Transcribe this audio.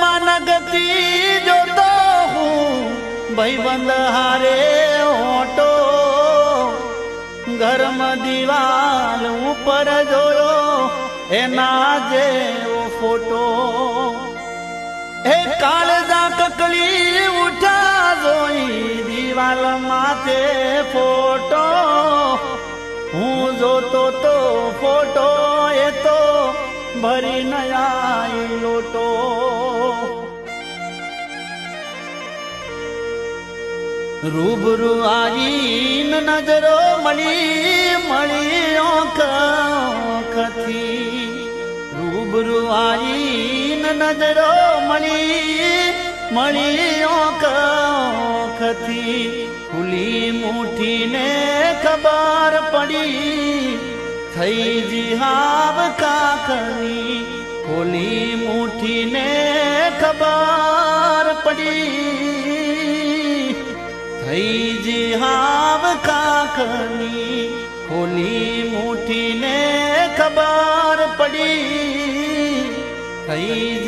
પ્રગતિ જોતો હું. ભાઈબંધ હારે ઓટો ઘરમાં દિવાલ ઉપર જોયો. એના જેવો ફોટો. એ કાળજા કકલી ઉઠા જોઈ. દિવાલ માથે ફોટો. હું જોતો તો ફોટો એ તો ભરી નયા લોટો. રૂબરૂ આવીન નજરો મળી મળી ઓખથી રૂબરૂ આવીન નજરો મળી મળી ઓખથી ખુલી મુઠીને ખબર પડી, થઈ જીહાબ કાકની ખોલી મુઠીને ખબર પડી. થઈ હાવ કાકની ખોલી મુઠીને ખબર પડી? કાક